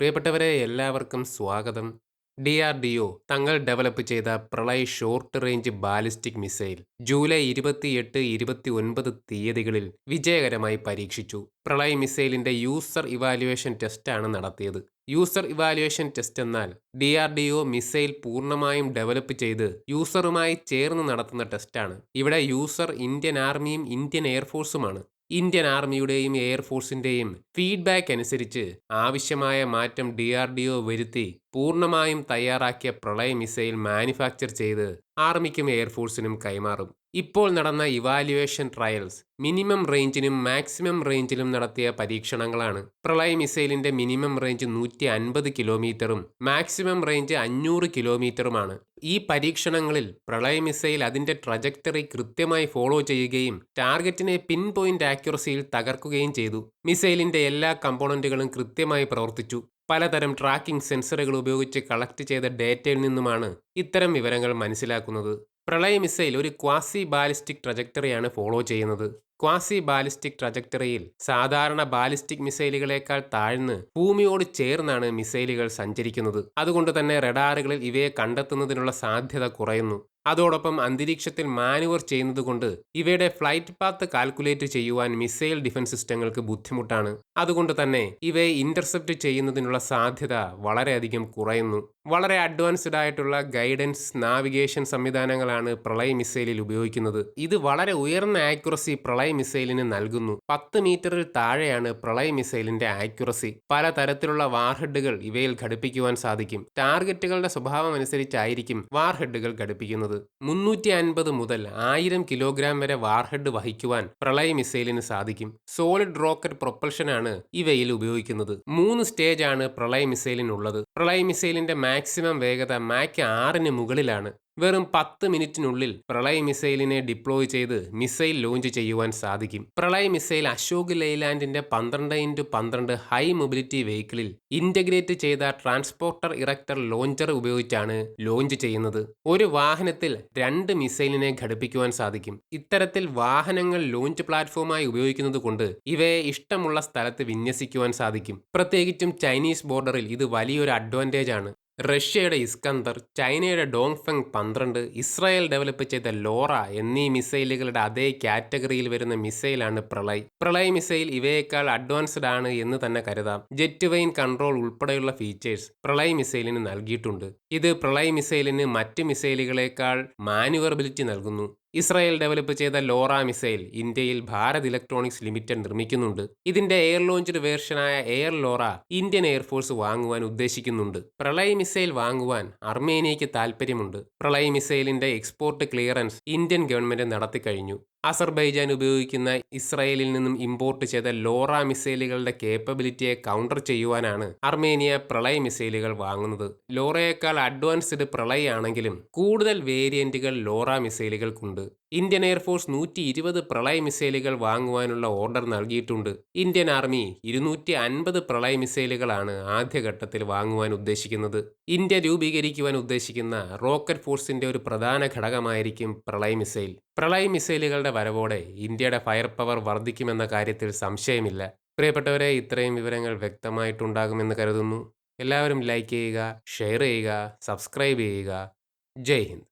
പ്രിയപ്പെട്ടവരെ എല്ലാവർക്കും സ്വാഗതം. ഡി ആർ ഡി ഒ തങ്ങൾ ഡെവലപ്പ് ചെയ്ത Pralay short range ballistic missile July ഇരുപത്തിയെട്ട് ഇരുപത്തി ഒൻപത് തീയതികളിൽ വിജയകരമായി പരീക്ഷിച്ചു. പ്രളയ് മിസൈലിന്റെ യൂസർ ഇവാലുവേഷൻ ടെസ്റ്റാണ് നടത്തിയത്. യൂസർ ഇവാലുവേഷൻ ടെസ്റ്റ് എന്നാൽ D R D O missile പൂർണമായും ഡെവലപ്പ് ചെയ്ത് യൂസറുമായി ചേർന്ന് നടത്തുന്ന ടെസ്റ്റാണ്. ഇവിടെ യൂസർ ഇന്ത്യൻ ആർമിയും ഇന്ത്യൻ എയർഫോഴ്സുമാണ്. ഇന്ത്യൻ ആർമിയുടെയും എയർഫോഴ്സിന്റെയും ഫീഡ്ബാക്ക് അനുസരിച്ച് ആവശ്യമായ മാറ്റം ഡി ആർ ഡി ഒ വരുത്തി പൂർണമായും തയ്യാറാക്കിയ പ്രളയ മിസൈൽ മാനുഫാക്ചർ ചെയ്ത് ആർമിക്കും എയർഫോഴ്സിനും കൈമാറും. ഇപ്പോൾ നടന്ന ഇവാലുവേഷൻ ട്രയൽസ് മിനിമം റേഞ്ചിനും മാക്സിമം റേഞ്ചിലും നടത്തിയ പരീക്ഷണങ്ങളാണ്. പ്രളയ മിസൈലിന്റെ മിനിമം റേഞ്ച് നൂറ്റി അൻപത് കിലോമീറ്ററും മാക്സിമം റേഞ്ച് അഞ്ഞൂറ് കിലോമീറ്ററുമാണ് ഈ പരീക്ഷണങ്ങളിൽ പ്രളയ മിസൈൽ അതിന്റെ ട്രജക്ടറി കൃത്യമായി ഫോളോ ചെയ്യുകയും ടാർഗറ്റിനെ പിൻ പോയിന്റ് ആക്യുറസിയിൽ തകർക്കുകയും ചെയ്തു. മിസൈലിന്റെ എല്ലാ കമ്പോണന്റുകളും കൃത്യമായി പ്രവർത്തിച്ചു. പലതരം ട്രാക്കിംഗ് സെൻസറുകൾ ഉപയോഗിച്ച് കളക്ട് ചെയ്ത ഡേറ്റയിൽ നിന്നുമാണ് ഇത്തരം വിവരങ്ങൾ മനസ്സിലാക്കുന്നത്. പ്രളയ മിസൈൽ ഒരു ക്വാസി ബാലിസ്റ്റിക് ട്രജക്ടറിയാണ് ഫോളോ ചെയ്യുന്നത്. ക്വാസി ബാലിസ്റ്റിക് ട്രജക്ടറിയിൽ സാധാരണ ബാലിസ്റ്റിക് മിസൈലുകളേക്കാൾ താഴ്ന്ന് ഭൂമിയോട് ചേർന്നാണ് മിസൈലുകൾ സഞ്ചരിക്കുന്നത്. അതുകൊണ്ട് തന്നെ റഡാറുകളിൽ ഇവയെ കണ്ടെത്തുന്നതിനുള്ള സാധ്യത കുറയുന്നു. അതോടൊപ്പം അന്തരീക്ഷത്തിൽ മാനുവർ ചെയ്യുന്നതുകൊണ്ട് ഇവയുടെ ഫ്ലൈറ്റ് പാത്ത് കാൽക്കുലേറ്റ് ചെയ്യുവാൻ മിസൈൽ ഡിഫൻസ് സിസ്റ്റങ്ങൾക്ക് ബുദ്ധിമുട്ടാണ്. അതുകൊണ്ട് തന്നെ ഇവയെ ഇന്റർസെപ്റ്റ് ചെയ്യുന്നതിനുള്ള സാധ്യത വളരെയധികം കുറയുന്നു. വളരെ അഡ്വാൻസ്ഡ് ആയിട്ടുള്ള ഗൈഡൻസ് നാവിഗേഷൻ സംവിധാനങ്ങളാണ് പ്രളയ മിസൈലിൽ ഉപയോഗിക്കുന്നത്. ഇത് വളരെ ഉയർന്ന ആക്യുറസി പ്രളയ മിസൈലിന് നൽകുന്നു. പത്ത് മീറ്ററിൽ താഴെയാണ് പ്രളയ മിസൈലിന്റെ ആക്യുറസി. പലതരത്തിലുള്ള വാർഹെഡുകൾ ഇവയിൽ ഘടിപ്പിക്കുവാൻ സാധിക്കും. ടാർഗറ്റുകളുടെ സ്വഭാവം അനുസരിച്ചായിരിക്കും വാർഹെഡുകൾ ഘടിപ്പിക്കുന്നത്. മുന്നൂറ്റി അൻപത് മുതൽ ആയിരം കിലോഗ്രാം വരെ വാർഹെഡ് വഹിക്കുവാൻ പ്രളയ മിസൈലിന് സാധിക്കും. സോളിഡ് റോക്കറ്റ് പ്രൊപ്പൽഷനാണ് ഇവയിൽ ഉപയോഗിക്കുന്നത്. മൂന്ന് സ്റ്റേജ് ആണ് പ്രളയ മിസൈലിനുള്ളത്. പ്രളയ മിസൈലിന്റെ മാക്സിമം വേഗത മാക് ആറിന് മുകളിലാണ്. വെറും പത്ത് മിനിറ്റിനുള്ളിൽ പ്രളയ മിസൈലിനെ ഡിപ്ലോയ് ചെയ്ത് മിസൈൽ ലോഞ്ച് ചെയ്യുവാൻ സാധിക്കും. പ്രളയ മിസൈൽ അശോക് ലെയ്ലാൻഡിന്റെ പന്ത്രണ്ട് ഇന്റു പന്ത്രണ്ട് ഹൈ മൊബിലിറ്റി വെഹിക്കിളിൽ ഇന്റഗ്രേറ്റ് ചെയ്ത ട്രാൻസ്പോർട്ടർ ഇറക്ടർ ലോഞ്ചർ ഉപയോഗിച്ചാണ് ലോഞ്ച് ചെയ്യുന്നത്. ഒരു വാഹനത്തിൽ രണ്ട് മിസൈലിനെ ഘടിപ്പിക്കുവാൻ സാധിക്കും. ഇത്തരത്തിൽ വാഹനങ്ങൾ ലോഞ്ച് പ്ലാറ്റ്ഫോമായി ഉപയോഗിക്കുന്നത് കൊണ്ട് ഇവയെ ഇഷ്ടമുള്ള സ്ഥലത്ത് വിന്യസിക്കുവാൻ സാധിക്കും. പ്രത്യേകിച്ചും ചൈനീസ് ബോർഡറിൽ ഇത് വലിയൊരു അഡ്വാന്റേജ് ആണ്. റഷ്യയുടെ ഇസ്കന്ദർ ചൈനയുടെ ഡോങ്ഫെങ് പന്ത്രണ്ട് ഇസ്രായേൽ ഡെവലപ്പ് ചെയ്ത ലോറ എന്നീ മിസൈലുകളുടെ അതേ കാറ്റഗറിയിൽ വരുന്ന മിസൈലാണ് പ്രളയ്. പ്രളയ് മിസൈൽ ഇവയേക്കാൾ അഡ്വാൻസ്ഡ് ആണ് എന്ന് തന്നെ കരുതാം. ജെറ്റ് വെയിൻ കൺട്രോൾ ഉൾപ്പെടെയുള്ള ഫീച്ചേഴ്സ് പ്രളയ് മിസൈലിന് നൽകിയിട്ടുണ്ട്. ഇത് പ്രളയ് മിസൈലിന് മറ്റ് മിസൈലുകളേക്കാൾ മാനുവറബിലിറ്റി നൽകുന്നു. ഇസ്രായേൽ ഡെവലപ്പ് ചെയ്ത ലോറ മിസൈൽ ഇന്ത്യയിൽ ഭാരത് ഇലക്ട്രോണിക്സ് ലിമിറ്റഡ് നിർമ്മിക്കുന്നുണ്ട്. ഇതിന്റെ air launched വേർഷനായ air LORA Indian air force വാങ്ങുവാൻ ഉദ്ദേശിക്കുന്നുണ്ട്. പ്രളയ മിസൈൽ വാങ്ങുവാൻ അർമേനിയയ്ക്ക് താൽപ്പര്യമുണ്ട്. പ്രളയ മിസൈലിന്റെ എക്സ്പോർട്ട് ക്ലിയറൻസ് ഇന്ത്യൻ ഗവൺമെന്റ് നടത്തിക്കഴിഞ്ഞു. അസർബൈജാൻ ഉപയോഗിക്കുന്ന ഇസ്രായേലിൽ നിന്നും ഇമ്പോർട്ട് ചെയ്ത ലോറ മിസൈലുകളുടെ കേപ്പബിലിറ്റിയെ കൗണ്ടർ ചെയ്യുവാനാണ് അർമേനിയ പ്രളയ മിസൈലുകൾ വാങ്ങുന്നത്. ലോറയേക്കാൾ അഡ്വാൻസ്ഡ് പ്രളയാണെങ്കിലും കൂടുതൽ വേരിയന്റുകൾ ലോറ മിസൈലുകൾക്കുണ്ട്. ഇന്ത്യൻ എയർഫോഴ്സ് നൂറ്റി ഇരുപത് പ്രളയ മിസൈലുകൾ വാങ്ങുവാനുള്ള ഓർഡർ നൽകിയിട്ടുണ്ട്. ഇന്ത്യൻ ആർമി ഇരുന്നൂറ്റി അൻപത് പ്രളയ മിസൈലുകളാണ് ആദ്യഘട്ടത്തിൽ വാങ്ങുവാൻ ഉദ്ദേശിക്കുന്നത്. ഇന്ത്യ രൂപീകരിക്കുവാൻ ഉദ്ദേശിക്കുന്ന റോക്കറ്റ് ഫോഴ്സിന്റെ ഒരു പ്രധാന ഘടകമായിരിക്കും പ്രളയ മിസൈൽ. പ്രളയ് മിസൈലുകളുടെ വരവോടെ ഇന്ത്യയുടെ ഫയർ പവർ വർദ്ധിക്കുമെന്ന കാര്യത്തിൽ സംശയമില്ല. പ്രിയപ്പെട്ടവരെ ഇത്രയും വിവരങ്ങൾ വ്യക്തമായിട്ടുണ്ടാകുമെന്ന് കരുതുന്നു. എല്ലാവരും ലൈക്ക് ചെയ്യുക ഷെയർ ചെയ്യുക സബ്സ്ക്രൈബ് ചെയ്യുക. ജയ് ഹിന്ദ്.